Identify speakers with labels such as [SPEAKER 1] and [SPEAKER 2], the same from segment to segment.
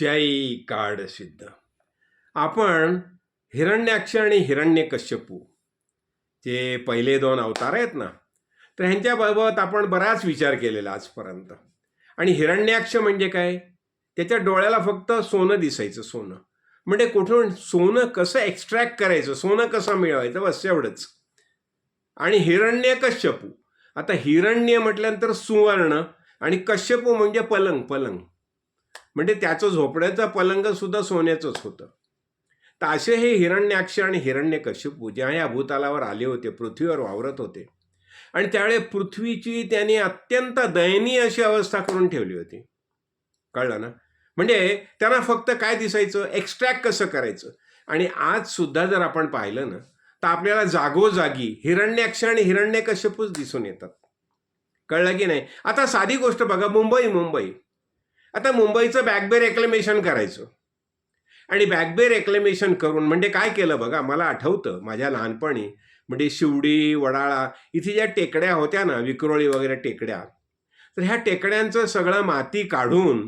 [SPEAKER 1] जय काड सिद्ध आपण हिरण्याक्ष आणि हिरण्यकश्यपू जे पहिले दोन अवतार आहेत ना तर ह्यांच्याबाबत आपण बराच विचार केलेला आजपर्यंत. आणि हिरण्याक्ष म्हणजे काय? त्याच्या डोळ्याला फक्त सोनं दिसायचं सोनं. म्हणजे कुठून? सोनं कसं एक्स्ट्रॅक्ट करायचं? सोनं कसं मिळवायचं? बस एवढंच. आणि हिरण्य कश्यपू आता हिरण्य म्हटल्यानंतर सुवर्ण आणि कश्यपू म्हणजे पलंग पलंग. म्हणजे त्याचं झोपड्याचं पलंग सुद्धा सोन्याचंच होतं. तर असे हे हिरण्याक्ष आणि हिरण्यकश्यपू ज्या या भूतालावर आले होते पृथ्वीवर वावरत होते. आणि त्यावेळी पृथ्वीची त्यांनी अत्यंत दयनीय अशी अवस्था करून ठेवली होती. कळलं ना? म्हणजे त्यांना फक्त काय दिसायचं? एक्स्ट्रॅक्ट कसं करायचं? आणि आज सुद्धा जर आपण पाहिलं ना तर आपल्याला जागोजागी हिरण्याक्ष आणि हिरण्यकश्यपूच दिसून येतात. कळलं की नाही? आता साधी गोष्ट बघा मुंबई मुंबई. आता मुंबईचं बॅकबे रेक्लेमेशन करायचं. आणि बॅकबे रेक्लेमेशन करून म्हणजे काय केलं बघा मला आठवतं माझ्या लहानपणी म्हणजे शिवडी वडाळा इथे ज्या टेकड्या होत्या ना विक्रोळी वगैरे टेकड्या तर ह्या टेकड्यांचं सगळं माती काढून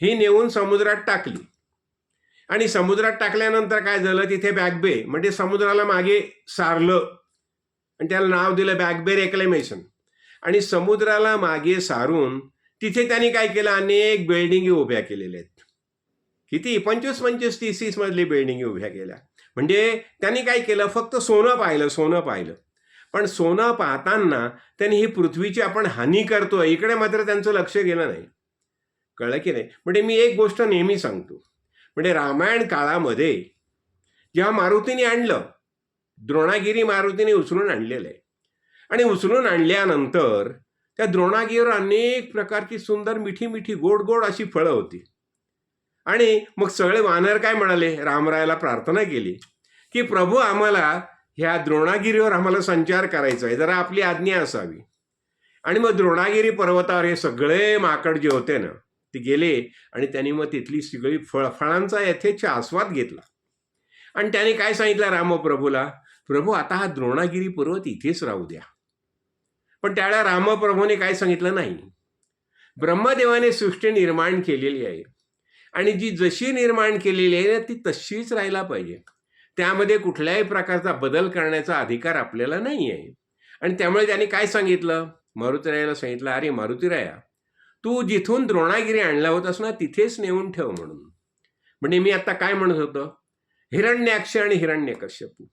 [SPEAKER 1] ही नेऊन समुद्रात टाकली. आणि समुद्रात टाकल्यानंतर काय झालं तिथे बॅकबे म्हणजे समुद्राला मागे सारलं. आणि त्याला नाव दिलं बॅकबे रेक्लेमेशन आणि समुद्राला मागे सारून तिथे त्यांनी काय केलं? अनेक बिल्डिंगी उभ्या केलेल्या आहेत. किती? पंचवीस पंचवीस तीस तीस मधली बिल्डिंगी उभ्या केल्या. म्हणजे त्यांनी काय केलं? फक्त सोनं पाहिलं सोनं पाहिलं. पण सोनं पाहताना त्यांनी ही पृथ्वीची आपण हानी करतोय. इकडे मात्र त्यांचं लक्ष गेलं नाही. कळलं की नाही? म्हणजे मी एक गोष्ट नेहमी सांगतो. म्हणजे रामायण काळामध्ये जेव्हा मारुतीने आणलं द्रोणागिरी मारुतीने उचलून आणलेलं आहे. आणि उचलून आणल्यानंतर त्या द्रोणागिरीवर अनेक प्रकारची सुंदर मिठी मिठी गोड गोड अशी फळं होती. आणि मग सगळे वानर काय म्हणाले? रामरायाला प्रार्थना केली की प्रभू आम्हाला ह्या द्रोणागिरीवर आम्हाला संचार करायचा आहे. जरा आपली आज्ञा असावी. आणि मग द्रोणागिरी पर्वतावर हे सगळे माकड जे होते ना ते गेले आणि त्यांनी मग तिथली सगळी फळ फळांचा यथेच्छ आस्वाद घेतला. आणि त्याने काय सांगितलं रामप्रभूला? प्रभू आता हा द्रोणागिरी पर्वत इथेच राहू द्या. पण त्याला रामप्रभूने काय सांगितलं नाही. ब्रह्मदेवाने सृष्टी निर्माण केलेली आहे. आणि जी जशी निर्माण केलेली आहे ना ती तशीच राहायला पाहिजे. त्यामध्ये कुठल्याही प्रकारचा बदल करण्याचा अधिकार आपल्याला नाही आहे. आणि त्यामुळे त्याने काय सांगितलं? मारुतीरायाला सांगितलं अरे मारुतीराया तू जिथून द्रोणागिरी आणला होतास ना तिथेच नेऊन ठेव म्हणून. म्हणजे मी आता काय म्हणत होतो? हिरण्याक्ष आणि हिरण्यकश्यपू.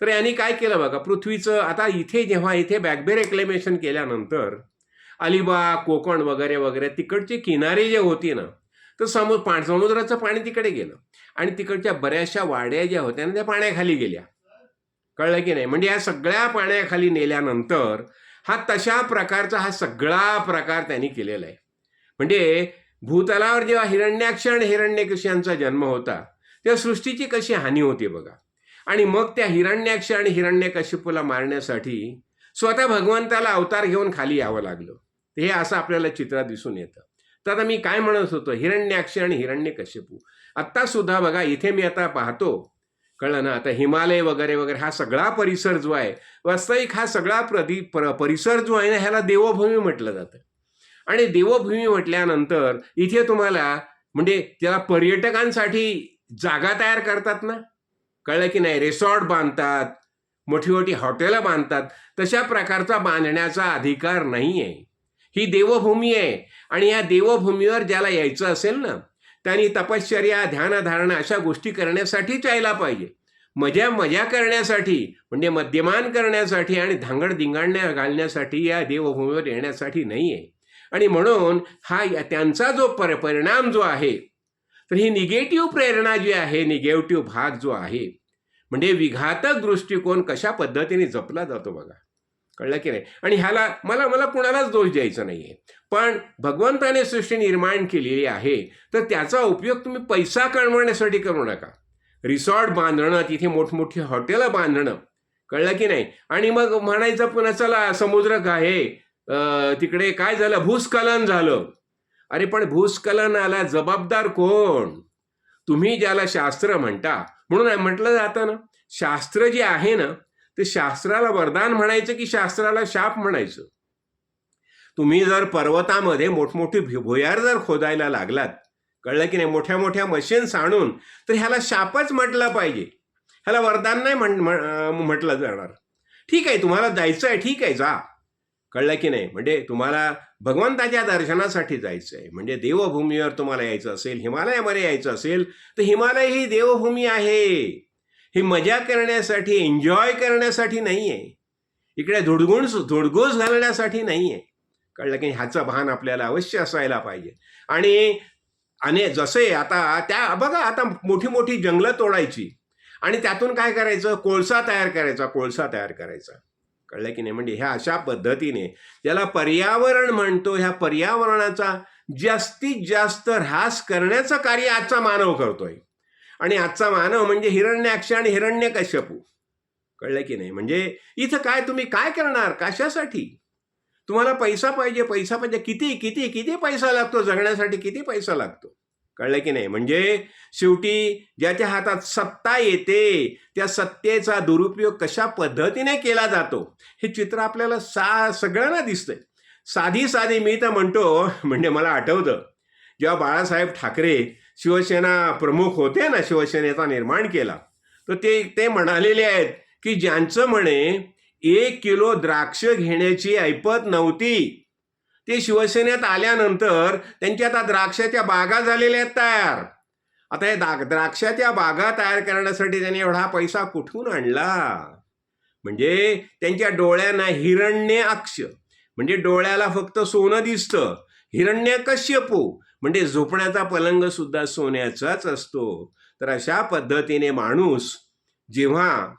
[SPEAKER 1] तर यांनी काय केलं बघा पृथ्वीचं आता इथे जेव्हा इथे बॅकबे रेक्लेमेशन केल्यानंतर अलिबाग कोकण वगैरे वगैरे तिकडचे किनारे जे होती ना तर समु पा समुद्राचं पाणी तिकडे गेलं. आणि तिकडच्या बऱ्याचशा वाड्या ज्या होत्या ना त्या पाण्याखाली गेल्या. कळलं की नाही? म्हणजे या सगळ्या पाण्याखाली नेल्यानंतर हा तशा प्रकारचा हा सगळा प्रकार त्यांनी केलेला आहे. म्हणजे भूतलावर जेव्हा हिरण्याक्ष आणि हिरण्यकश यांचा जन्म होता तेव्हा सृष्टीची कशी हानी होती बघा. आणि मग त्या हिरण्याक्ष आणि हिरण्यकशिपूला मारण्यासाठी स्वतः भगवंताला अवतार घेऊन खाली यावं लागलं. हे असं आपल्याला चित्रात दिसून येतं. तर आता मी काय म्हणत होतो? हिरण्याक्ष आणि हिरण्यकशिपू. आत्ता सुद्धा बघा इथे मी आता पाहतो. कळलं ना? आता हिमालय वगैरे वगैरे हा सगळा परिसर जो आहे वास्तविक हा सगळा प्रदी पर परिसर जो आहे ना ह्याला देवभूमी म्हटलं जातं. आणि देवभूमी म्हटल्यानंतर इथे तुम्हाला म्हणजे त्याला पर्यटकांसाठी जागा तयार करतात ना? कळलं की नाही? रिसॉर्ट बांधतात मोठी मोठी हॉटेलं बांधतात तशा प्रकारचा बांधण्याचा अधिकार नाही आहे ही देवभूमी आहे आणि या देवभूमीवर ज्याला यायचं असेल ना त्यांनी तपश्चर्या ध्यानधारणा अशा गोष्टी करण्यासाठीच यायला पाहिजे. मजा मजा करण्यासाठी म्हणजे मद्यमान करण्यासाठी आणि धांगड दिंगाणण्या घालण्यासाठी या देवभूमीवर येण्यासाठी नाही आहे आणि म्हणून हा या- त्यांचा जो पर परिणाम जो आहे तर ही निगेटिव्ह प्रेरणा जी आहे निगेटिव्ह भाग जो आहे म्हणजे विघातक दृष्टिकोन कशा पद्धतीने जपला जातो बघा. कळलं की नाही? आणि ह्याला मला मला कुणालाच दोष द्यायचा नाही आहे पण भगवंताने सृष्टी निर्माण केलेली आहे तर त्याचा उपयोग तुम्ही पैसा कमवण्यासाठी करू नका. रिसॉर्ट बांधणं तिथे मोठमोठी हॉटेलं बांधणं कळलं की नाही? आणि मग म्हणायचं पुन्हा चला समुद्र आहे तिकडे काय झालं? भूस्खलन झालं. अरे पण भूस्खलनाला जबाबदार कोण? तुम्ही ज्याला शास्त्र म्हणता म्हणून म्हटलं जातं ना. शास्त्र जे आहे ना ते शास्त्राला वरदान म्हणायचं की शास्त्राला शाप म्हणायचं? तुम्ही जर पर्वतामध्ये मोठमोठी भु- भुयार जर खोदायला लागलात कळलं की नाही मोठ्या मोठ्या मशीन्स आणून तर ह्याला शापच म्हटलं पाहिजे. ह्याला वरदान नाही म्हण म्हटलं जाणार. ठीक आहे तुम्हाला जायचं आहे ठीक आहे जा. कळलं की नाही? म्हणजे तुम्हाला भगवंताच्या दर्शनासाठी जायचं आहे म्हणजे देवभूमीवर तुम्हाला यायचं असेल हिमालयामध्ये यायचं असेल तर हिमालय ही देवभूमी आहे. ही मजा करण्यासाठी एन्जॉय करण्यासाठी नाही आहे इकडे धुडगुण धुडगूस घालण्यासाठी नाही आहे कळलं की ह्याचं भान आपल्याला अवश्य असायला पाहिजे. आणि आणि जसे आता त्या बघा आता मोठी मोठी जंगलं तोडायची. आणि त्यातून काय करायचं? कोळसा तयार करायचा कोळसा तयार करायचा. कळलं की नाही? म्हणजे ह्या अशा पद्धतीने ज्याला पर्यावरण म्हणतो ह्या पर्यावरणाचा जास्तीत जास्त ऱ्हास करण्याचं कार्य आजचा मानव करतोय. आणि आजचा मानव म्हणजे हिरण्याक्ष आणि हिरण्यकश्यपू. कळलं की नाही? म्हणजे इथं काय तुम्ही काय करणार? कशासाठी? तुम्हाला पैसा पाहिजे पैसा पाहिजे. किती किती किती पैसा लागतो? जगण्यासाठी किती पैसा लागतो? कळलं की नाही? म्हणजे शेवटी ज्याच्या हातात सत्ता येते त्या सत्तेचा दुरुपयोग कशा पद्धतीने केला जातो? हे चित्र आपल्याला सा सगळ्यांना दिसतंय. साधी साधी मी तर म्हणतो म्हणजे मला आठवतं जेव्हा बाळासाहेब ठाकरे शिवसेना प्रमुख होते ना शिवसेनेचा निर्माण केला तर ते ते म्हणालेले आहेत की ज्यांचं म्हणे एक किलो द्राक्ष घेण्याची ऐपत नव्हती ते शिवसेनेत आल्यानंतर त्यांच्या आता द्राक्षाच्या बागा झालेल्या आहेत तयार. आता हे दा द्राक्षाच्या बागा तयार करण्यासाठी त्यांनी एवढा पैसा कुठून आणला? म्हणजे त्यांच्या डोळ्यांना हिरण्य अक्ष. म्हणजे डोळ्याला फक्त सोनं दिसतं. हिरण्य कश्यपू. म्हणजे झोपण्याचा पलंग सुद्धा सोन्याचाच असतो. तर अशा पद्धतीने माणूस जेव्हा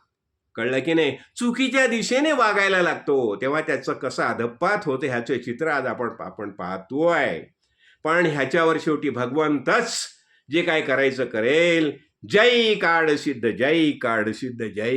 [SPEAKER 1] कळलं की नाही? चुकीच्या दिशेने वागायला लागतो. तेव्हा त्याचं कसं अधपात होतं ह्याचं चित्र आज आपण आपण पाहतोय. पण ह्याच्यावर शेवटी भगवंतच जे काय करायचं करेल जय काळ सिद्ध जय काढ सिद्ध जय